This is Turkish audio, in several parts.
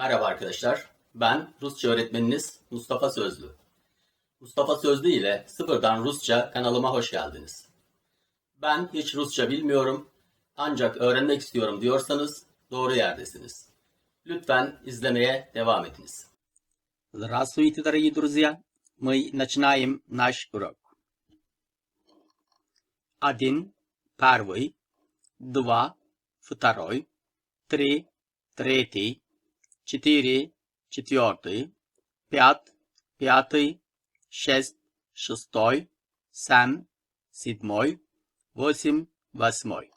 Merhaba arkadaşlar. Ben Rusça öğretmeniniz Mustafa Sözlü. Mustafa Sözlü ile Sıfırdan Rusça kanalıma hoş geldiniz. Ben hiç Rusça bilmiyorum ancak öğrenmek istiyorum diyorsanız doğru yerdesiniz. Lütfen izlemeye devam ediniz. Здравствуйте, дорогие друзья! Мы начинаем наш урок. Один, первый, два, второй, три, третий, четыре, четвертый, пять, пятый, шесть, шестой, семь, седьмой, восемь, восьмой.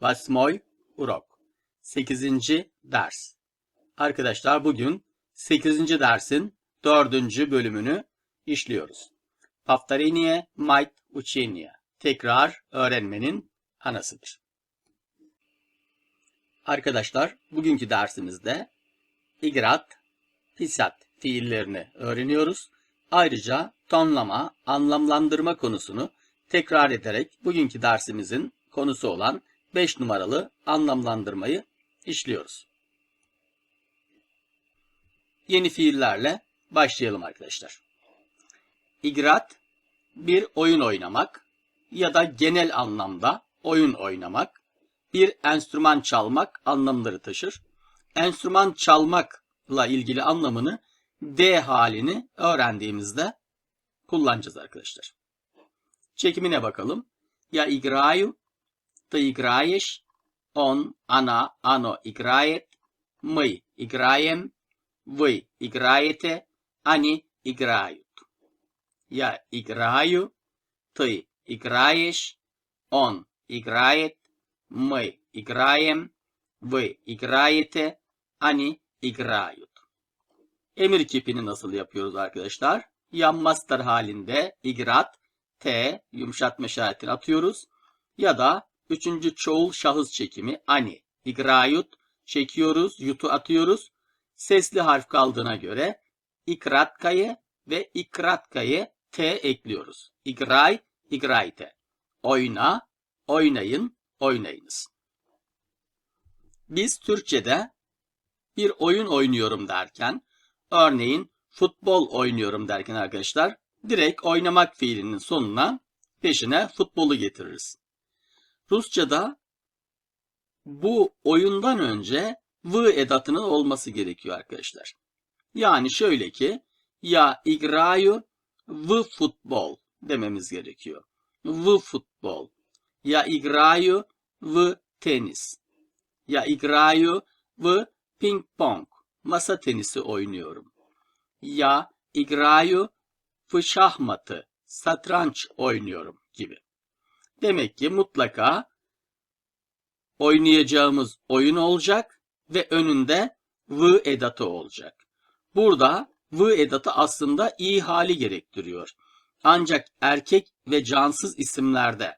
Восьмой урок. Sekizinci ders. Arkadaşlar bugün 8. dersin 4. bölümünü işliyoruz. Повторение мать учения. Tekrar öğrenmenin anasıdır. Arkadaşlar bugünkü dersimizde igrat, pisat fiillerini öğreniyoruz. Ayrıca tonlama, anlamlandırma konusunu tekrar ederek bugünkü dersimizin konusu olan 5 numaralı anlamlandırmayı işliyoruz yeni fiillerle başlayalım arkadaşlar. İgrat bir oyun oynamak ya da genel anlamda oyun oynamak, bir enstrüman çalmak anlamları taşır Enstrüman çalmakla ilgili anlamını D halini öğrendiğimizde kullanacağız arkadaşlar. Çekimine bakalım. Ya igrаю, ты играешь, он, она, оно играет, мы играем, вы играете, они играют. Я играю, ты играешь, он играет, мы играем, вы играете, они играют. Emir kipini nasıl yapıyoruz arkadaşlar? Ya master halinde igrat, t yumuşatma işaretini atıyoruz. Ya da üçüncü çoğul şahıs çekimi ani, igrayut çekiyoruz, yutu atıyoruz sesli harf kaldığına göre ikratkayı ve ikratkayı t ekliyoruz. İgray, igrayte. Oyna, oynayın, oynayınız. Biz Türkçe'de bir oyun oynuyorum derken, örneğin futbol oynuyorum derken arkadaşlar, direkt oynamak fiilinin sonuna peşine futbolu getiririz. Rusça'da bu oyundan önce v edatının olması gerekiyor arkadaşlar. Yani şöyle ki ya igrayu v futbol dememiz gerekiyor. V futbol. Ya igrayu v tenis ya igrayu ve ping pong masa tenisi oynuyorum. Ya igrayu ve şahmatı satranç oynuyorum gibi. Demek ki mutlaka oynayacağımız oyun olacak ve önünde v edatı olacak. Burada v edatı aslında i hali gerektiriyor. Ancak erkek ve cansız isimlerde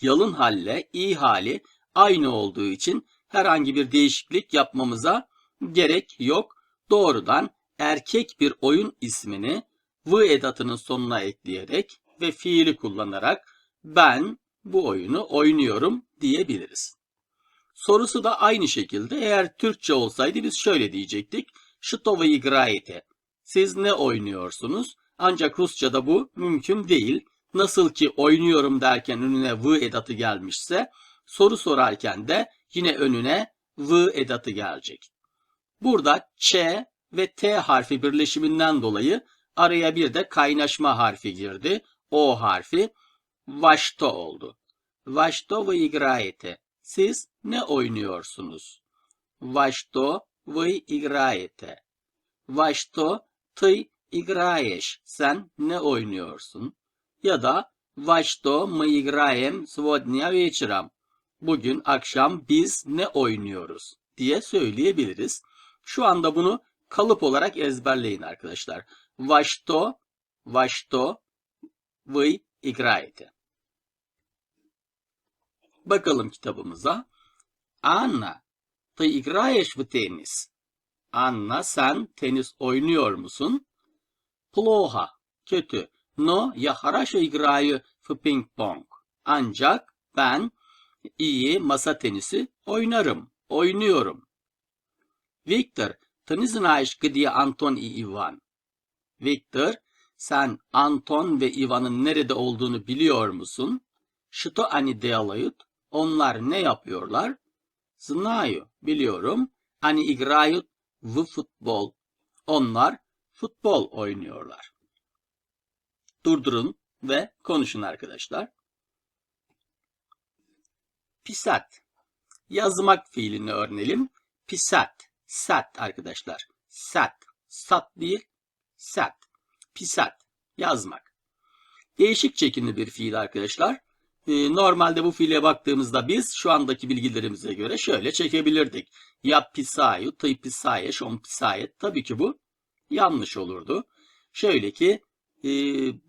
yalın halle i hali aynı olduğu için herhangi bir değişiklik yapmamıza gerek yok. Doğrudan erkek bir oyun ismini v edatının sonuna ekleyerek ve fiili kullanarak ben bu oyunu oynuyorum diyebiliriz. Sorusu da aynı şekilde eğer Türkçe olsaydı biz şöyle diyecektik. Şitova igraete. Siz ne oynuyorsunuz? Ancak Rusça'da bu mümkün değil. Nasıl ki oynuyorum derken önüne v edatı gelmişse soru sorarken de yine önüne v edatı gelecek. Burada ç ve t harfi birleşiminden dolayı araya bir de kaynaşma harfi girdi. O harfi vaşto oldu. Vaşto ve играете. Siz ne oynuyorsunuz? Во что вы играете? Во что ты играешь? Sen ne oynuyorsun? Ya da Во что мы играем сегодня вечером? Bugün akşam biz ne oynuyoruz diye söyleyebiliriz. Şu anda bunu kalıp olarak ezberleyin arkadaşlar. Во что, во что вы играете? Bakalım kitabımıza. Anna, ты играешь в теннис? Anna, sen tenis oynuyor musun? Плохо, kötü. Но я хорошо играю в пинг-понг. Ancak ben iyi masa tenisi oynarım, oynuyorum. Виктор, ты не знаешь, где Антон и Иван? Виктор, sen Anton ve Ivan'ın nerede olduğunu biliyor musun? Что они делают? Onlar ne yapıyorlar? Знаю, biliyorum. Они играют в футбол. Onlar futbol oynuyorlar. Durdurun ve konuşun arkadaşlar. Pisat. Yazmak fiilini öğrenelim. Pisat. Sat arkadaşlar. Sat. Sat değil. Sat. Pisat. Yazmak. Değişik çekimli bir fiil arkadaşlar. Ee, normalde bu fiile baktığımızda biz şu andaki bilgilerimize göre şöyle çekebilirdik. Ya pisayu, tı pisaye, şon pisaye. Tabii ki bu yanlış olurdu. Şöyle ki e,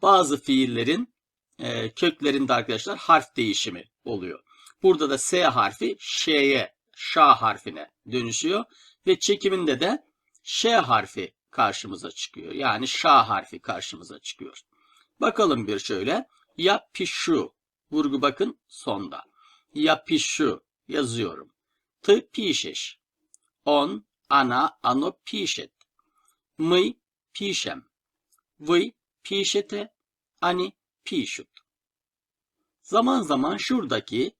bazı fiillerin e, köklerinde arkadaşlar harf değişimi oluyor. Burada da S harfi Ş'ye, Ş harfine dönüşüyor. Ve çekiminde de Ş harfi karşımıza çıkıyor. Yani Ş harfi karşımıza çıkıyor. Bakalım bir şöyle. Yapişu. Vurgu bakın sonda. Yapişu yazıyorum. T pişiş. On, ana, ano pişet. Mıy pişem. Vıy pişete, ani pişut. Zaman zaman şuradaki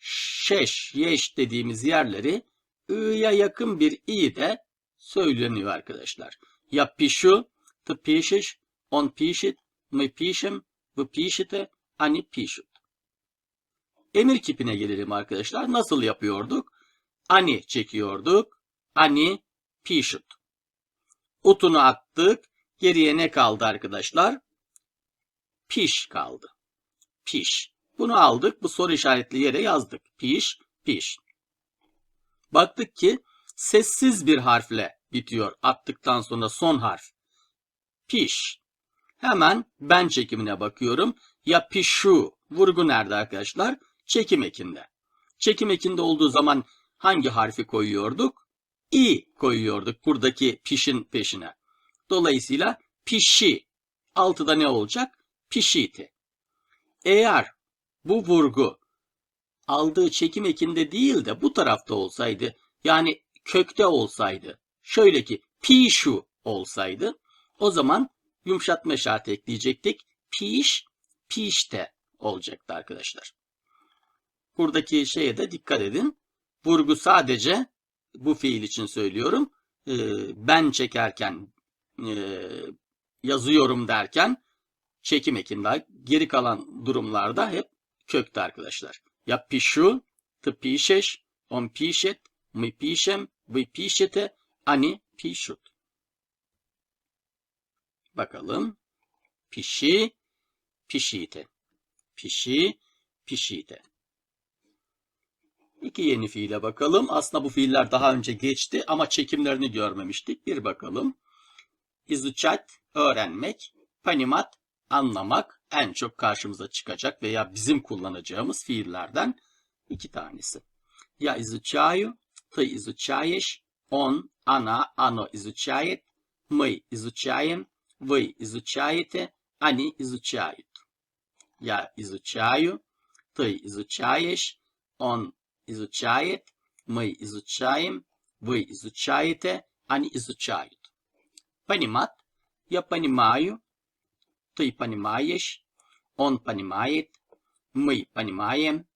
şeş, yeş dediğimiz yerleri ı'ya yakın bir i de söyleniyor arkadaşlar. Ya pişu, tı pişiş, on pişit, mı pişim, vı pişite, ani pişut. Emir kipine gelelim arkadaşlar. Nasıl yapıyorduk? Ani çekiyorduk. Ani pişut. Utunu attık. Geriye ne kaldı arkadaşlar? Piş kaldı. Piş. Bunu aldık. Bu soru işaretli yere yazdık. Piş, piş. Baktık ki sessiz bir harfle bitiyor. Attıktan sonra son harf. Piş. Hemen ben çekimine bakıyorum. Ya pişu. Vurgu nerede arkadaşlar? Çekim ekinde. Çekim ekinde olduğu zaman hangi harfi koyuyorduk? İ koyuyorduk buradaki pişin peşine. Dolayısıyla pişi. Altıda ne olacak? Pişiti. Eğer bu vurgu aldığı çekim ekinde değil de bu tarafta olsaydı, yani kökte olsaydı, şöyle ki pişu olsaydı, o zaman yumuşatma işareti ekleyecektik. Piş, pişte olacaktı arkadaşlar. Buradaki şeye de dikkat edin. Vurgu sadece bu fiil için söylüyorum. e, ben çekerken e, yazıyorum derken çekim ekinde geri kalan durumlarda hep köktü arkadaşlar. Ya pişu, tı pişeş, on pişet, mi pişem, vi pişete, ani pişut. Bakalım. Pişi, pişite. Pişi, pişite. İki yeni fiile bakalım. Aslında bu fiiller daha önce geçti ama çekimlerini görmemiştik. Bir bakalım. İzuçat, öğrenmek. Panimat, anlamak En çok karşımıza çıkacak veya bizim kullanacağımız fiillerden iki tanesi. Я изучаю, ты изучаешь, он, она, оно изучает, мы изучаем, вы изучаете, они изучают. Я изучаю, ты изучаешь, он изучает, мы изучаем, вы изучаете, они изучают. Понимать. Я понимаю, ты понимаешь, он понимает, мы понимаем,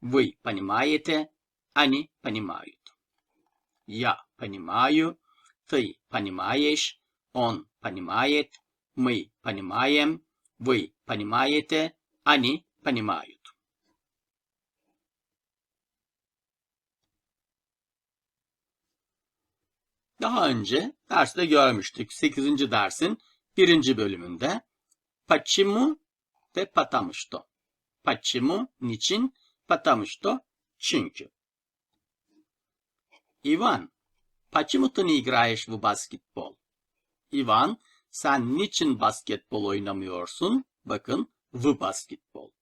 вы понимаете, они понимают. Я понимаю, ты понимаешь, он понимает, мы понимаем, вы понимаете, они понимают. Daha önce derste görmüştük. 8. dersin 1. bölümünde Почему ve потому что. Почему, niçin, потому что, çünkü. Ivan, почему ты не играешь в баскетбол? Ivan, sen niçin basketbol oynamıyorsun? Bakın, в basketbol.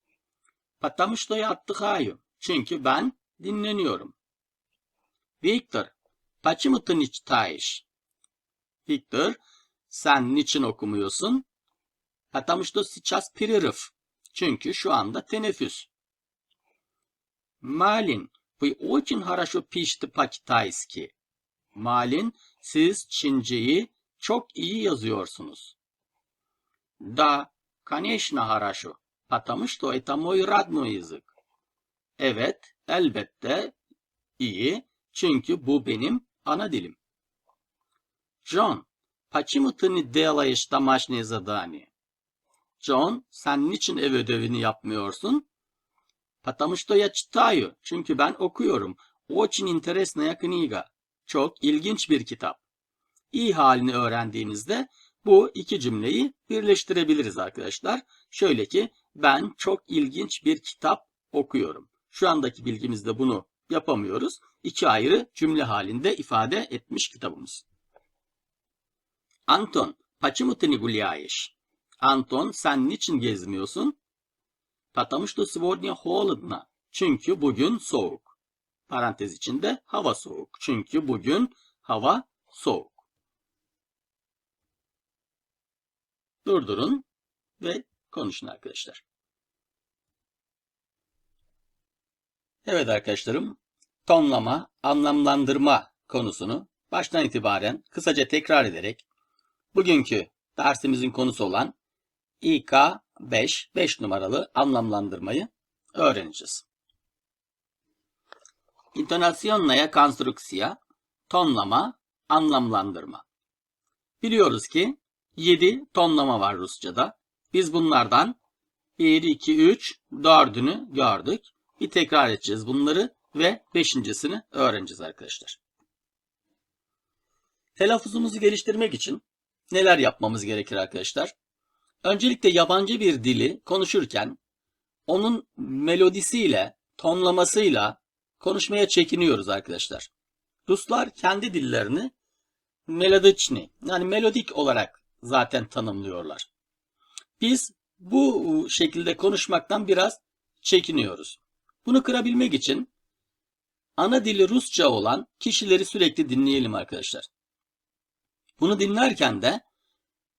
Потому что я отдыхаю. Çünkü ben dinleniyorum. Виктор, почему ты не читаешь? Виктор, sen niçin okumuyorsun? Потому что сейчас перерыв. Çünkü şu anda teneffüs. Малин, вы очень хорошо пишете по-китайски. Malin, siz Çinceyi çok iyi yazıyorsunuz. Da, конечно, хорошо. Потому что это мой родной языk. Evet, elbette iyi. Çünkü bu benim ana dilim. John, почему ты не делаешь домашнее задание? John, sen niçin ev ödevini yapmıyorsun? Потому что я читаю. Çünkü ben okuyorum. Очень интересная книга. Çok ilginç bir kitap. İyi halini öğrendiğinizde bu iki cümleyi birleştirebiliriz arkadaşlar. Şöyle ki ben çok ilginç bir kitap okuyorum. Şu andaki bilgimizde bunu yapamıyoruz. İki ayrı cümle halinde ifade etmiş kitabımız. Anton, почему ты не гуляешь? Anton, sen niçin gezmiyorsun? Потому что сегодня холодно. Çünkü bugün soğuk. Parantez içinde hava soğuk. Çünkü bugün hava soğuk. Durdurun ve konuşun arkadaşlar. Evet arkadaşlarım, tonlama, anlamlandırma konusunu baştan itibaren kısaca tekrar ederek bugünkü dersimizin konusu olan İK 5, 5 numaralı anlamlandırmayı öğreneceğiz. İntonasyonlaya konstruksiya, tonlama, anlamlandırma. Biliyoruz ki 7 tonlama var Rusçada. Biz bunlardan 1, 2, 3, 4'ünü gördük. Bir tekrar edeceğiz bunları ve beşincisini öğreneceğiz arkadaşlar. Telaffuzumuzu geliştirmek için neler yapmamız gerekir arkadaşlar? Öncelikle yabancı bir dili konuşurken onun melodisiyle, tonlamasıyla konuşmaya çekiniyoruz arkadaşlar. Ruslar kendi dillerini melodiçni yani melodik olarak zaten tanımlıyorlar. Biz bu şekilde konuşmaktan biraz çekiniyoruz. Bunu kırabilmek için ana dili Rusça olan kişileri sürekli dinleyelim arkadaşlar. Bunu dinlerken de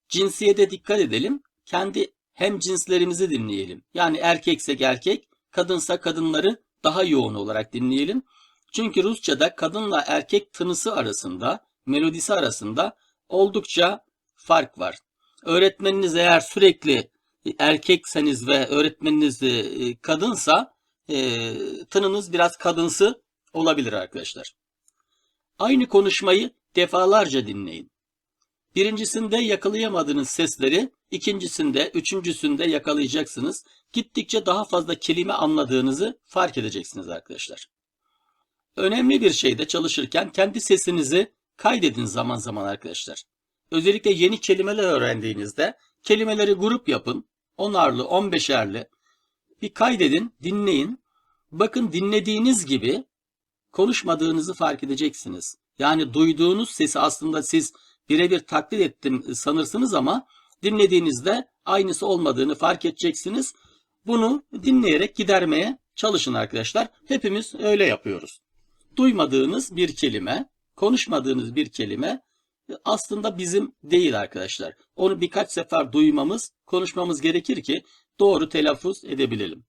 cinsiyete dikkat edelim. Kendi hem cinslerimizi dinleyelim. Yani erkeksek erkek, kadınsa kadınları daha yoğun olarak dinleyelim. Çünkü Rusça'da kadınla erkek tınısı arasında, melodisi arasında oldukça fark var. Öğretmeniniz eğer sürekli erkekseniz ve öğretmeniniz e, kadınsa e, tınınız biraz kadınsı olabilir arkadaşlar. Aynı konuşmayı defalarca dinleyin. Birincisinde yakalayamadığınız sesleri ikincisinde, üçüncüsünde yakalayacaksınız. Gittikçe daha fazla kelime anladığınızı fark edeceksiniz arkadaşlar. Önemli bir şeyde çalışırken kendi sesinizi kaydedin zaman zaman arkadaşlar. Özellikle yeni kelimeler öğrendiğinizde kelimeleri grup yapın. Onarlı, on beşerli. Bir kaydedin, dinleyin. Bakın dinlediğiniz gibi konuşmadığınızı fark edeceksiniz. Yani duyduğunuz sesi aslında siz birebir taklit ettim sanırsınız ama dinlediğinizde aynısı olmadığını fark edeceksiniz. Bunu dinleyerek gidermeye çalışın arkadaşlar. Hepimiz öyle yapıyoruz. Duymadığınız bir kelime, konuşmadığınız bir kelime aslında bizim değil arkadaşlar. Onu birkaç sefer duymamız, konuşmamız gerekir ki doğru telaffuz edebilelim.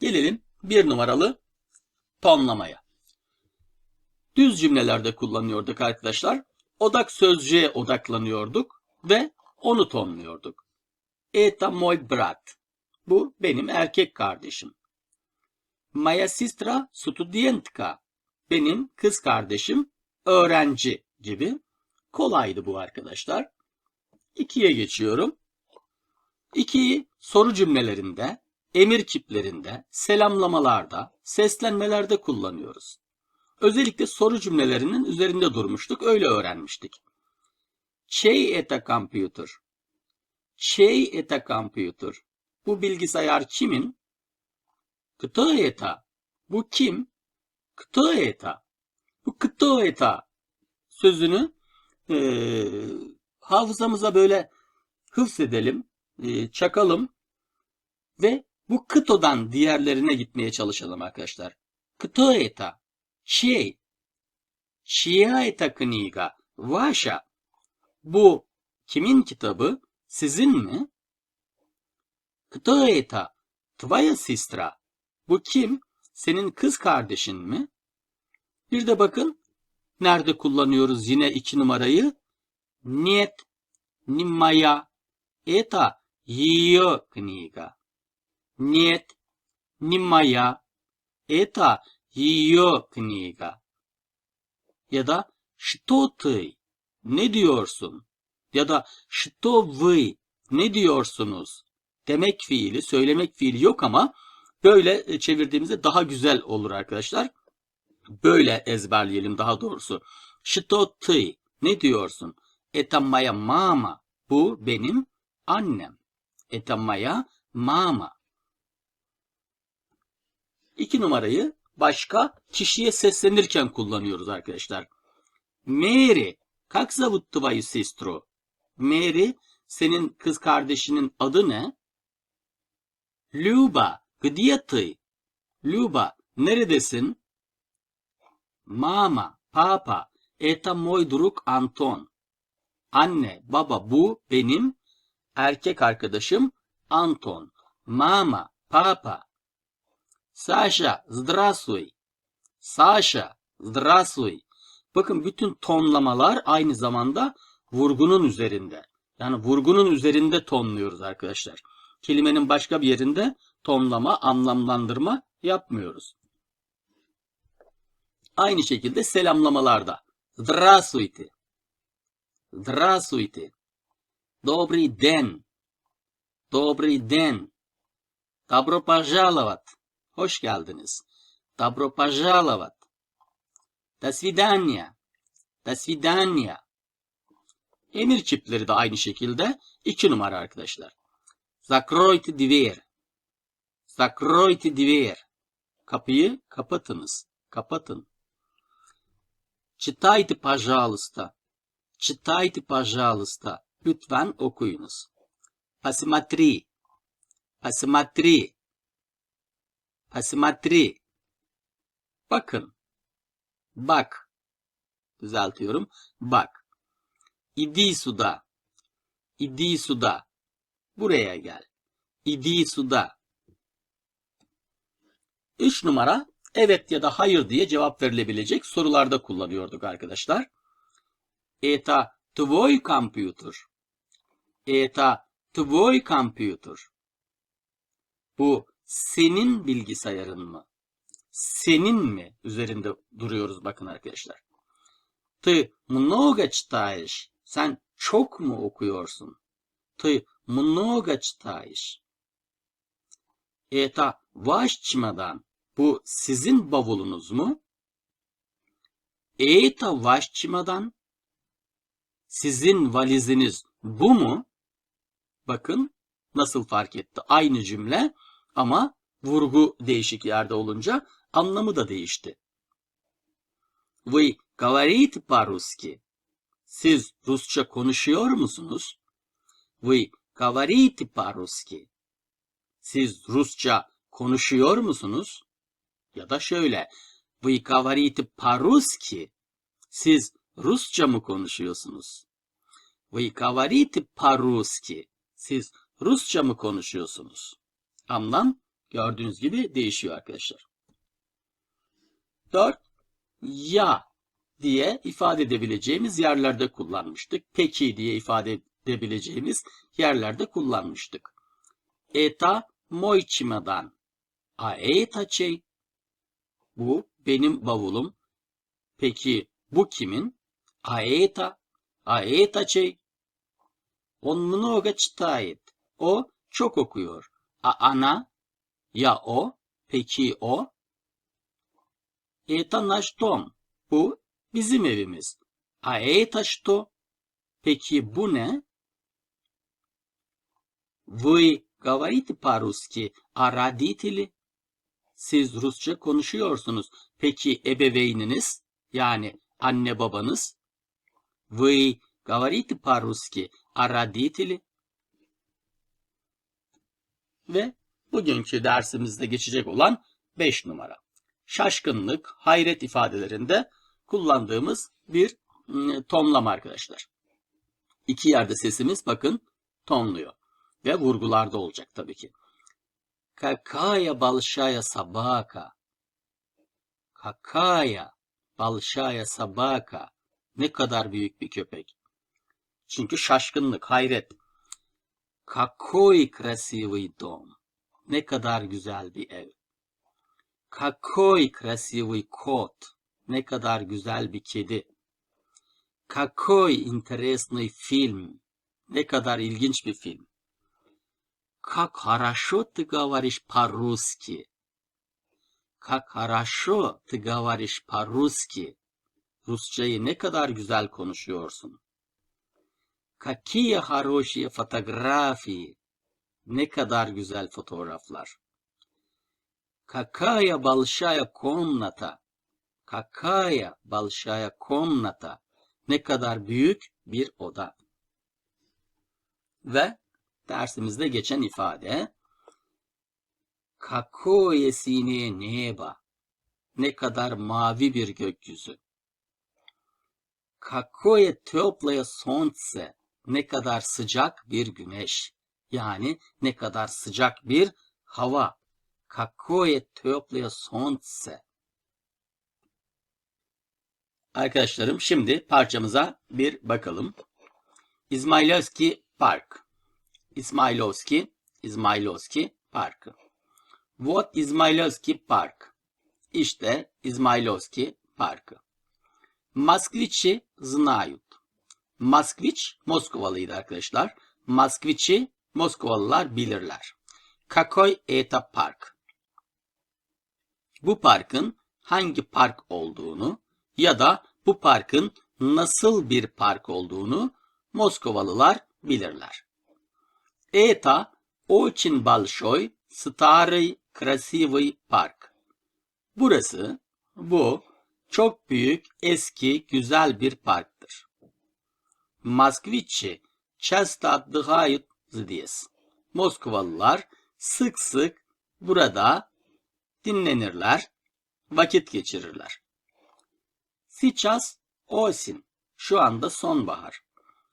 Gelelim bir numaralı tonlamaya. Düz cümlelerde kullanıyorduk arkadaşlar. Odak sözcüğe odaklanıyorduk ve onu tonluyorduk. Eta moj brat. Bu benim erkek kardeşim. Moja sestra studentka. Benim kız kardeşim öğrenci gibi. Kolaydı bu arkadaşlar. İkiye geçiyorum. İkiyi soru cümlelerinde, emir kiplerinde, selamlamalarda, seslenmelerde kullanıyoruz. Özellikle soru cümlelerinin üzerinde durmuştuk, öyle öğrenmiştik. Çey eta computer. Çey eta computer. Bu bilgisayar kimin? Kıta eta. Bu kim? Kıta eta. Bu kıta eta sözünü e, hafızamıza böyle hıfzedelim, e, çakalım ve bu kıtodan diğerlerine gitmeye çalışalım arkadaşlar. Kıta eta, şey, çiya eta kniga, vaşa. Bu kimin kitabı? Sizin mi? Kıta eta, tvaya sistra. Bu kim? Senin kız kardeşin mi? Bir de bakın Nerede kullanıyoruz yine iki numarayı? Нет, не моя. Это ее книга. Нет, не моя. Это ее книга. Ya da что ты? Ne diyorsun? Ya da что вы? Ne diyorsunuz? Demek fiili, söylemek fiili yok ama böyle çevirdiğimizde daha güzel olur arkadaşlar. Böyle ezberleyelim daha doğrusu. Что ты? Ne diyorsun? Это моя мама. Bu benim annem. Это моя мама. İki numarayı başka kişiye seslenirken kullanıyoruz arkadaşlar. Mary, как зовут твою сестру? Mary, senin kız kardeşinin adı ne? Люба, где ты? Люба, neredesin? Mama, papa, это мой друг Anton. Anne, baba bu benim erkek arkadaşım Anton. Mama, papa. Sasha, здравствуй. Sasha, здравствуй. Bakın bütün tonlamalar aynı zamanda vurgunun üzerinde. Yani vurgunun üzerinde tonluyoruz arkadaşlar. Kelimenin başka bir yerinde tonlama, anlamlandırma yapmıyoruz. Aynı şekilde selamlamalarda. Здравствуйте. Здравствуйте. Добрый день. Добрый день. Добро пожаловать. Hoş geldiniz. Добро пожаловать. До свидания. До свидания. Emir çiftleri de aynı şekilde iki numara arkadaşlar. Закройте дверь. Закройте дверь. Kapıyı kapatınız. Kapatın. Читайте, пожалуйста. Читайте, пожалуйста. Lütfen okuyunuz. Посмотри. Посмотри. Посмотри. Bakın. Bak. Düzeltiyorum. Bak. İdi suda. İdi suda. Buraya gel. İdi suda. Üç numara evet ya da hayır diye cevap verilebilecek sorularda kullanıyorduk arkadaşlar. Это твой компьютер. Это твой компьютер. Bu senin bilgisayarın mı? Senin mi? Üzerinde duruyoruz bakın arkadaşlar. Ты много читаешь. Sen çok mu okuyorsun? Ты много читаешь. Это ваш чемодан. Bu sizin bavulunuz mu? Это ваш чемодан. Sizin valiziniz bu mu? Bakın nasıl fark etti. Aynı cümle ama vurgu değişik yerde olunca anlamı da değişti. Вы говорите по-русски? Siz Rusça konuşuyor musunuz? Вы говорите по-русски? Siz Rusça konuşuyor musunuz? Ya da şöyle. Вы говорите по-русски? Siz Rusça mı konuşuyorsunuz? Вы говорите по-русски? Siz Rusça mı konuşuyorsunuz? Anlam gördüğünüz gibi değişiyor arkadaşlar. 4. Ya diye ifade edebileceğimiz yerlerde kullanmıştık. Peki diye ifade edebileceğimiz yerlerde kullanmıştık. Eta moj çimadan. A eta çey. Bu benim bavulum. Peki bu kimin? A eta. A eta çey. Он много читает. O çok okuyor. A ana. Ya o. Peki o. Это наш дом. Bu bizim evimiz. А это что? Peki bu ne? Вы говорите по-русски, а родители? Siz Rusça konuşuyorsunuz. Peki ebeveyniniz? Yani anne babanız? Вы говорите по-русски, а родители? Ve bugünkü dersimizde geçecek olan 5 numara. şaşkınlık, hayret ifadelerinde kullandığımız bir ıı, tonlama arkadaşlar. İki yerde sesimiz bakın tonluyor ve vurgularda olacak tabii ki. Kakaya balşaya sabaka. Kakaya balşaya sabaka. Ne kadar büyük bir köpek. Çünkü şaşkınlık, hayret. Kakoy krasivый dom. Ne kadar güzel bir ev. Какой красивый кот. Ne kadar güzel bir kedi. Какой интересный фильм. Ne kadar ilginç bir film. Как хорошо ты говоришь по-русски. Как хорошо ты говоришь по-русски. Rusçayı ne kadar güzel konuşuyorsun. Какие хорошие фотографии. Ne kadar güzel fotoğraflar. Какая большая комната. Какая большая комната. Ne kadar büyük bir oda. Ve dersimizde geçen ifade Какое синее небо. Ne kadar mavi bir gökyüzü. Какое теплое солнце. Ne kadar sıcak bir güneş. Yani ne kadar sıcak bir hava. Kako je teplije sonce. Arkadaşlarım şimdi parçamıza bir bakalım. İsmailowski Park. İsmailowski, İsmailowski Parkı. What İsmailowski Park. İşte İsmailowski Parkı. Moskviçi znayut. Moskviç Moskovalıydı arkadaşlar. Moskviçi Moskovalılar bilirler. Kakoy Eta Park Bu parkın hangi park olduğunu ya da bu parkın nasıl bir park olduğunu Moskovalılar bilirler. Это очень большой, старый, красивый парк. Burası, bu çok büyük, eski, güzel bir parktır. Москвичи часто отдыхают здесь. Moskovalılar sık sık burada dinlenirler, vakit geçirirler. Сейчас осень. Şu anda sonbahar.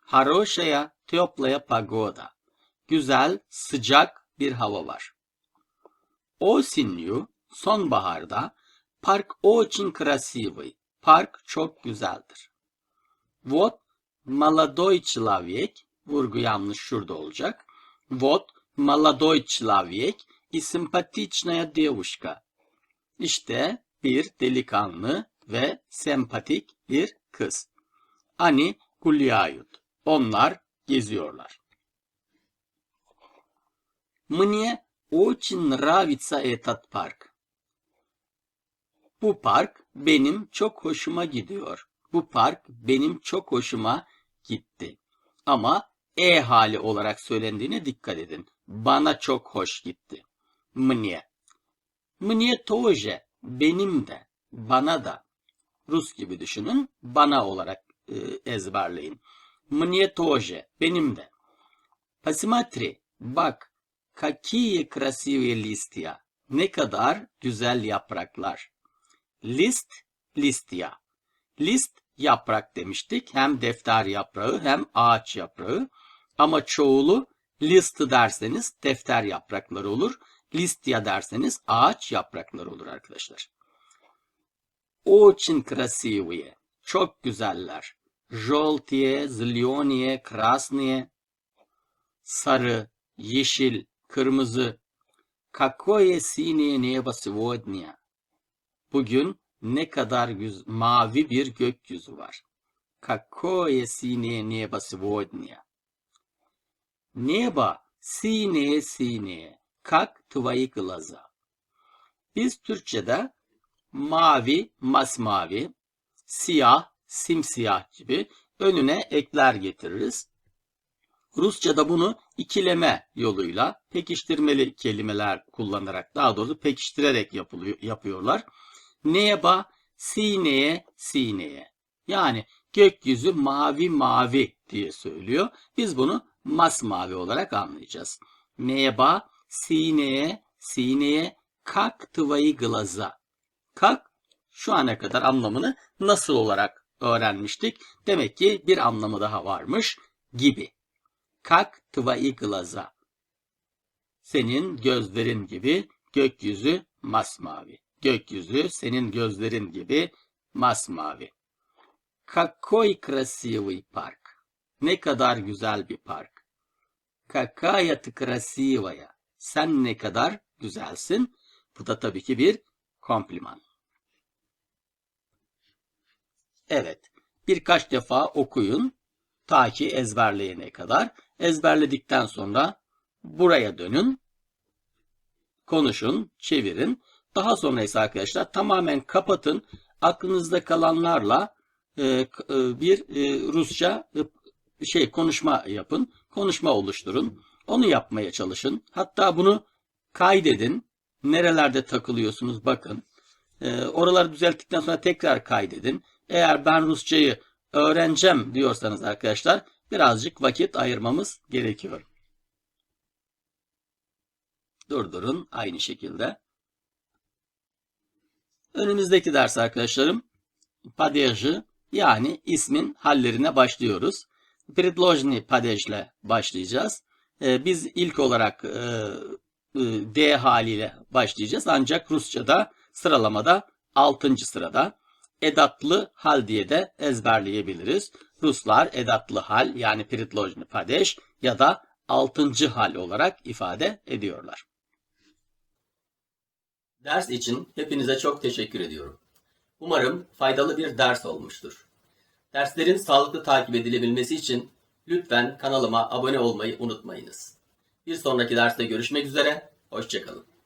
Хорошая, теплая погода. Güzel, sıcak bir hava var. Осенью, sonbaharda, park очень красивый. Park çok güzeldir. Вот молодой человек, vurgu yanlış şurada olacak. Вот молодой человек и симпатичная девушка. İşte bir delikanlı ve sempatik bir kız. Ani гуляют. Onlar geziyorlar. Мне очень нравится этот парк. Bu park benim çok hoşuma gidiyor. Bu park benim çok hoşuma gitti. Ama e hali olarak söylendiğine dikkat edin. Bana çok hoş gitti. Мне. Мне тоже. Benim de. Bana da. Rus gibi düşünün. Bana olarak e, ezberleyin. Мне тоже. Benim de. Посмотри. Bak. Какие красивые листья. Ne kadar güzel yapraklar. List, listya. List yaprak demiştik. Hem defter yaprağı hem ağaç yaprağı. Ama çoğulu list derseniz defter yaprakları olur. Listya derseniz ağaç yaprakları olur arkadaşlar. Очень красивые. Çok güzeller. Желтые, зеленые, красные. Sarı, yeşil, kırmızı. Какое синее небо сегодня. Bugün ne kadar güz mavi bir gökyüzü var. Какое синее небо сегодня. Небо синее-синее, Kak tıvayı glaza. Biz Türkçe'de mavi, masmavi, siyah, simsiyah gibi önüne ekler getiririz. Rusça'da bunu ikileme yoluyla pekiştirmeli kelimeler kullanarak daha doğrusu pekiştirerek yapılıyor, yapıyorlar. Neye ba? Sineye, sineye. Yani gökyüzü mavi mavi diye söylüyor. Biz bunu masmavi olarak anlayacağız. Neye ba? sineye sineye kak твои глаза. Kak şu ana kadar anlamını nasıl olarak öğrenmiştik. Demek ki bir anlamı daha varmış gibi. Kak твои глаза. Senin gözlerin gibi gökyüzü masmavi. Gökyüzü senin gözlerin gibi masmavi. Какой красивый парk. Ne kadar güzel bir park. Какая ты красивая. Sen ne kadar güzelsin. Bu da tabii ki bir kompliman. Evet. Birkaç defa okuyun. Ta ki ezberleyene kadar. Ezberledikten sonra buraya dönün. Konuşun, çevirin. Daha sonra ise arkadaşlar tamamen kapatın. Aklınızda kalanlarla e, e, bir e, Rusça şey konuşma yapın. Konuşma oluşturun. Onu yapmaya çalışın. Hatta bunu kaydedin. Nerelerde takılıyorsunuz bakın. E, oraları düzelttikten sonra tekrar kaydedin. Eğer ben Rusçayı öğreneceğim diyorsanız arkadaşlar birazcık vakit ayırmamız gerekiyor. Durdurun aynı şekilde. Önümüzdeki ders arkadaşlarım padejı yani ismin hallerine başlıyoruz. Predlojni padejle başlayacağız. Ee, biz ilk olarak e, e, D haliyle başlayacağız. Ancak Rusça'da sıralamada 6. sırada edatlı hal diye de ezberleyebiliriz. Ruslar edatlı hal yani peritlojni padeş ya da 6. hal olarak ifade ediyorlar. Ders için hepinize çok teşekkür ediyorum. Umarım faydalı bir ders olmuştur. Derslerin sağlıklı takip edilebilmesi için lütfen kanalıma abone olmayı unutmayınız. Bir sonraki derste görüşmek üzere, hoşçakalın.